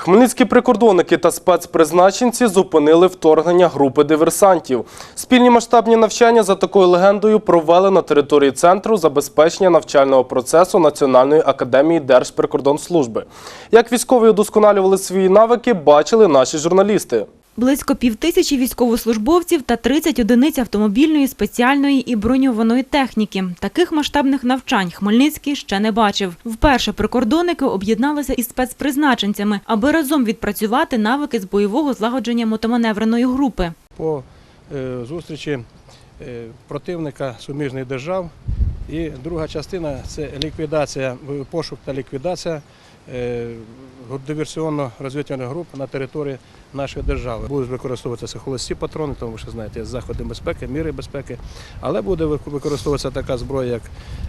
Хмельницькі прикордонники та спецпризначенці зупинили вторгнення групи диверсантів. Спільні масштабні навчання за такою легендою провели на території центру забезпечення навчального процесу Національної академії Держприкордонслужби. Як військові удосконалювали свої навики, бачили наші журналісти. Близько півтисячі військовослужбовців та 30 одиниць автомобільної, спеціальної і броньованої техніки. Таких масштабних навчань Хмельницький ще не бачив. Вперше прикордонники об'єдналися із спецпризначенцями, аби разом відпрацювати навики з бойового злагодження мотоманевреної групи. по е, зустрічі е, противника суміжних держав. І друга частина це ліквідація, пошук та ліквідація е, диверсіонно-розвідувальних груп на території нашої держави. Будуть використовуватися холості патрони, тому що знаєте, заходи безпеки, міри безпеки, але буде використовуватися така зброя, як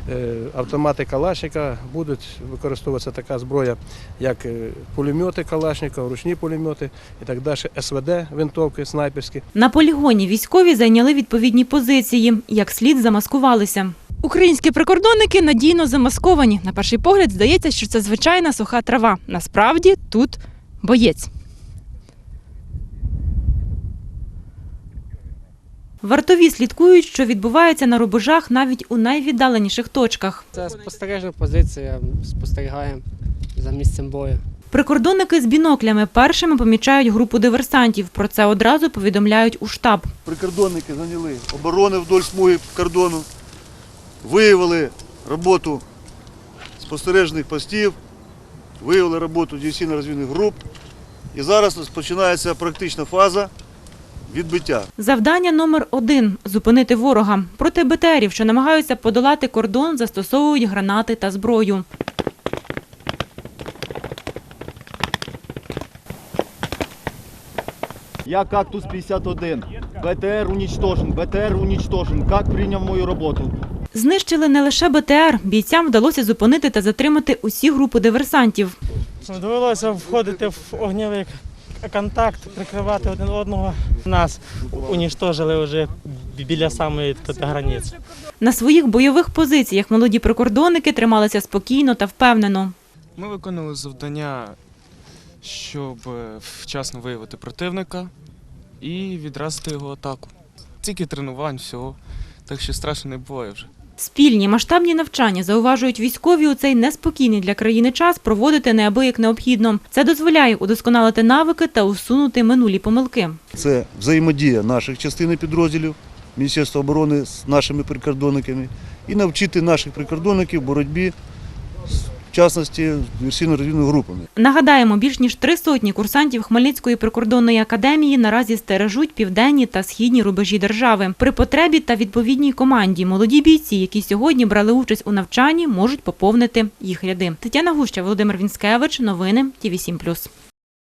е, автомати Калашника, будуть використовуватися така зброя, як е, пулемети Калашника, ручні пулемети і так далі, СВД, винтовки, снайперські. На полігоні військові зайняли відповідні позиції, як слід замаскувалися. Українські прикордонники надійно замасковані. На перший погляд здається, що це звичайна суха трава. Насправді тут боєць. Вартові слідкують, що відбувається на рубежах навіть у найвіддаленіших точках. Це спостережна позиція, спостерігаємо за місцем бою. Прикордонники з біноклями першими помічають групу диверсантів. Про це одразу повідомляють у штаб. прикордонники зайняли оборони вдоль смуги кордону, виявили роботу спостережних постів, виявили роботу диверсійно-розвідних груп. І зараз розпочинається практична фаза відбиття. Завдання номер один зупинити ворога. Проти БТРів, що намагаються подолати кордон, застосовують гранати та зброю. Я «Кактус-51». БТР уничтожен, БТР уничтожен. Как принял мою работу? Знищили не лише БТР. Бійцям вдалося зупинити та затримати усі групи диверсантів. Довелося входити в огнєвий контакт, прикривати один одного. Нас уніштожили вже біля самої границі. На своїх бойових позиціях молоді прикордонники трималися спокійно та впевнено. Ми виконали завдання, щоб е, вчасно виявити противника і відразити його атаку. Тільки тренувань, всього, так що страшно не буває вже. Спільні масштабні навчання зауважують військові у цей неспокійний для країни час проводити неабияк необхідно. Це дозволяє удосконалити навики та усунути минулі помилки. Це взаємодія наших частин підрозділів Міністерства оборони з нашими прикордонниками і навчити наших прикордонників боротьбі, в частності з диверсійно-розвідними групами. Нагадаємо, більш ніж три сотні курсантів Хмельницької прикордонної академії наразі стережуть південні та східні рубежі держави. При потребі та відповідній команді молоді бійці, які сьогодні брали участь у навчанні, можуть поповнити їх ряди. Тетяна Гуща, Володимир Вінськевич. Новини Ті 7